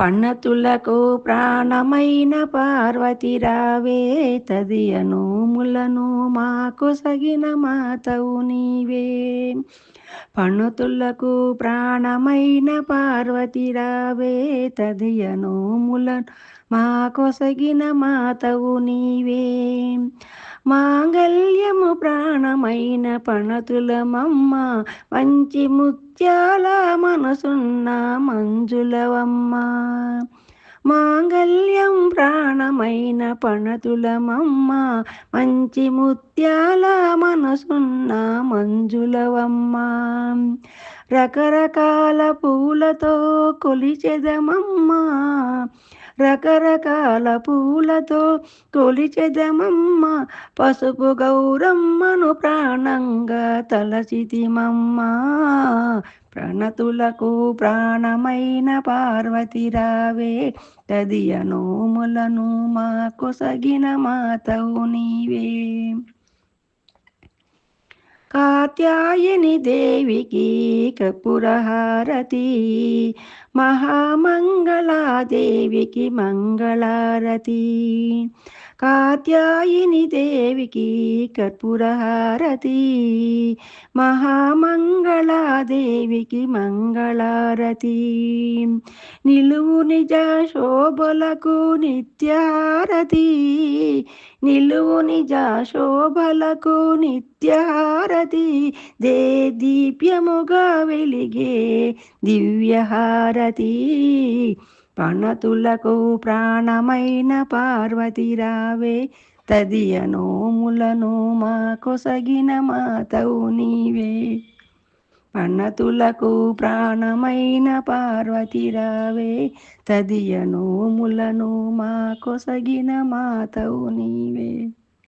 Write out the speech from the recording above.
పన్నతులకు ప్రాణమైన పార్వతి రావే తదియను ములను మాకు సగిన మాతవు నీవే. పన్నుతులకు ప్రాణమైన పార్వతి రావే తదియను ములను మా కొసగిన మాతవు నీవే. మాంగల్యము ప్రాణమైన పణతులమమ్మ మంచి ముత్యాల మనసున్న మంజులవమ్మ. మాంగల్యం ప్రాణమైన పణతులమమ్మ మంచి ముత్యాల మనసున్న మంజులవమ్మ. రకరకాల పూలతో కొలిచెదమమ్మా. రకరకాల పూలతో కొలిచెదమమ్మ పసుపు గౌరమ్మను ప్రాణంగా తలచితిమమ్మ. ప్రణతులకు ప్రాణమైన పార్వతి రావే తదియ నోములను మా కొసగిన మాతవు నీవే. కాత్యాయని దేవికి కపురహారతి దేవికి మంగళారతి. కాత్యాయిని దేవికి కర్పూరహారతి. మహామంగళాదేవికి మంగళారతి. నిలువు నిజ శోభలకు నిత్యారతి. నిలువు నిజ శోభలకు నిత్యహారతి దే దీప్యముగా వెలిగే దివ్యహారతి. పణతులకు ప్రాణమైన పార్వతిరావే తదియ నోములను మా కొసగిన మాతవు నీవే. పన్నతులకు ప్రాణమైన పార్వతి రావే తదియ నోములను మా కొసగిన మాతవు నీవే.